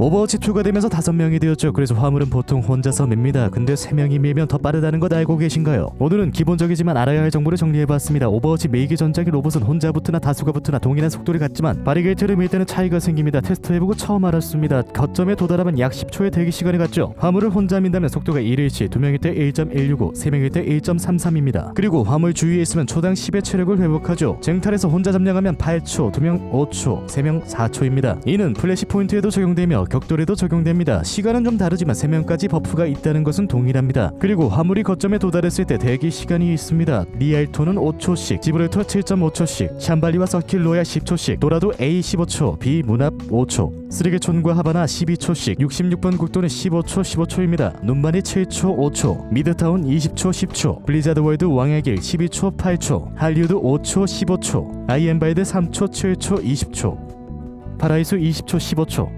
오버워치 2가 되면서 5명이 되었죠. 그래서 화물은 보통 혼자서 밉니다. 근데 3명이 밀면 더 빠르다는 것 알고 계신가요? 오늘은 기본적이지만 알아야 할 정보를 정리해봤습니다. 오버워치 메이기 전작의 로봇은 혼자 붙으나 다수가 붙으나 동일한 속도를 갖지만 바리게이트를 밀 때는 차이가 생깁니다. 테스트해보고 처음 알았습니다. 거점에 도달하면 약 10초의 대기 시간이 갔죠. 화물을 혼자 민다면 속도가 1일치, 2명일 때 1.165, 3명일 때 1.33입니다. 그리고 화물 주위에 있으면 초당 10의 체력을 회복하죠. 쟁탈에서 혼자 점령하면 8초, 2명 5초, 3명 4초입니다. 이는 플래시 포인트에도 적용되며 격돌에도 적용됩니다. 시간은 좀 다르지만 3명까지 버프가 있다는 것은 동일합니다. 그리고 화물이 거점에 도달했을 때 대기 시간이 있습니다. 리알토는 5초씩, 지브롤터 7.5초씩, 샴발리와 서킬로야 10초씩, 도라도 A 15초, B 문합 5초, 쓰레기촌과 하바나 12초씩, 66번 국도는 15초 15초입니다. 눈반이 7초 5초, 미드타운 20초 10초, 블리자드 월드 왕의 길 12초 8초, 할리우드 5초 15초, 아이엠바이드 3초 7초 20초, 파라이수 20초 15초,